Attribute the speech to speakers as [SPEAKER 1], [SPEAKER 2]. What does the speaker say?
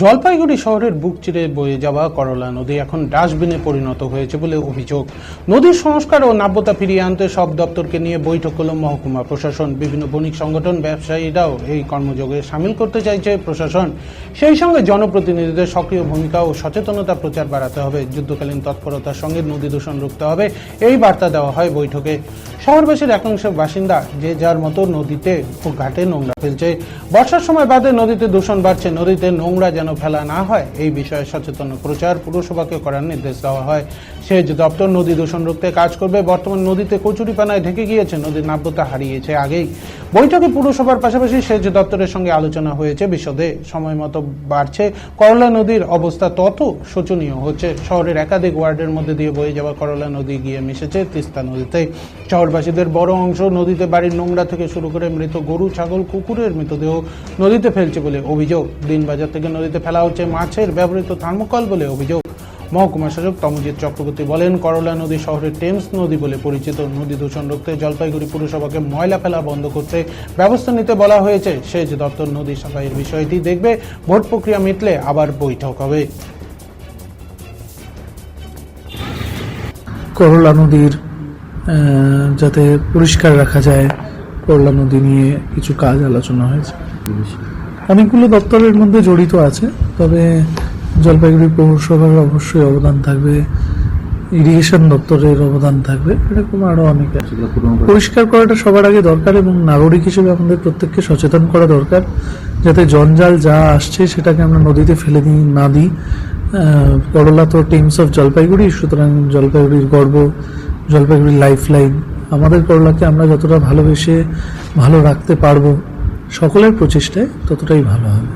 [SPEAKER 1] জলপাইগুড়ি শহরের বুক চিরে বয়ে যাওয়া করলা নদী এখন ডাস্টবিনে পরিণত হয়েছে বলে অভিযোগ। নদীর সংস্কার ও নাব্যতা ফিরিয়ে আনতে সব দপ্তরকে নিয়ে বৈঠক হল মহকুমা প্রশাসন। বিভিন্ন বণিক সংগঠন, ব্যবসায়ীরাও এই কর্মযোগে সামিল করতে চাইছে প্রশাসন। সেই সঙ্গে জনপ্রতিনিধিদের সক্রিয় ভূমিকা ও সচেতনতা প্রচার বাড়াতে হবে। যুদ্ধকালীন তৎপরতার সঙ্গে নদী দূষণ রুখতে হবে। এই বার্তা দেওয়া হয় বৈঠকে। শহরবাসীর একাংশ বাসিন্দা যে যার মতো নদীতে ও ঘাটে নোংরা ফেলছে। বর্ষার সময় বাদে নদীতে দূষণ বাড়ছে। নদীতে নোংরা যেন ফেলা না হয়, এই বিষয়ে সচেতন প্রচার পুরসভাকে করার নির্দেশ দেওয়া হয়। সেচ দপ্তর নদী দূষণ রুখতে কাজ করবে। বর্তমান নদীতে কচুরিপানায় ঢেকে গিয়েছে, নদীর নাব্যতা হারিয়েছে আগেই। বৈঠকে পুরসভার পাশাপাশি সেচ দপ্তরের সঙ্গে আলোচনা হয়েছে বিশদে। সময় মতো বাড়ছে। করলা নদীর অবস্থা তত শোচনীয় হচ্ছে। শহরের একাধিক ওয়ার্ডের মধ্যে দিয়ে বয়ে যাওয়া করলা নদী গিয়ে মিশেছে তিস্তা নদীতে। শহরবাসীদের বড় অংশ নদীতে বাড়ির নোংরা থেকে শুরু করে মৃত গরু, ছাগল, কুকুরের মৃতদেহ নদীতে ফেলছে বলে অভিযোগ। দিনবাজার থেকে নদীতে ফেলা হচ্ছে মাছের ব্যবহৃত থার্মোকল বলে অভিযোগ। মহকুমা শাসক তমজিৎ চক্রবর্তী বলেন, করলা নদী শহরের টেমস নদী বলে পরিচিত নদী দূষণ রুখতে জলপাইগুড়ি পুরসভাকে ময়লা ফেলা বন্ধ করতে ব্যবস্থা নিতে বলা হয়েছে। সেচ দপ্তর নদী সাফাইয়ের বিষয়টি দেখবে, ভোট প্রক্রিয়া মিটলে আবার বৈঠক হবে।
[SPEAKER 2] করলা নদীর যাতে পরিষ্কার রাখা যায়, করলা নদী নিয়ে কিছু কাজ আলোচনা হয়েছে। অনেকগুলো দপ্তরের মধ্যে জড়িত আছে, তবে জলপাইগুড়ি পৌরসভার অবশ্যই অবদান থাকবে, ইরিগেশন দপ্তরের অবদান থাকবে, এরকম আরও অনেক পরিষ্কার করাটা সবার আগে দরকার এবং নাগরিক হিসেবে আমাদের প্রত্যেককে সচেতন করা দরকার, যাতে জঞ্জাল যা আসছে সেটাকে আমরা নদীতে ফেলে দিই, না দিই। করলা তো টিমস অফ জলপাইগুড়ি, সুতরাং জলপাইগুড়ির গর্ব জলপাইগুড়ির লাইফ লাইন আমাদের করলাকে আমরা যতটা ভালোবেসে ভালো রাখতে পারব, সকলের প্রচেষ্টায় ততটাই ভালো হবে।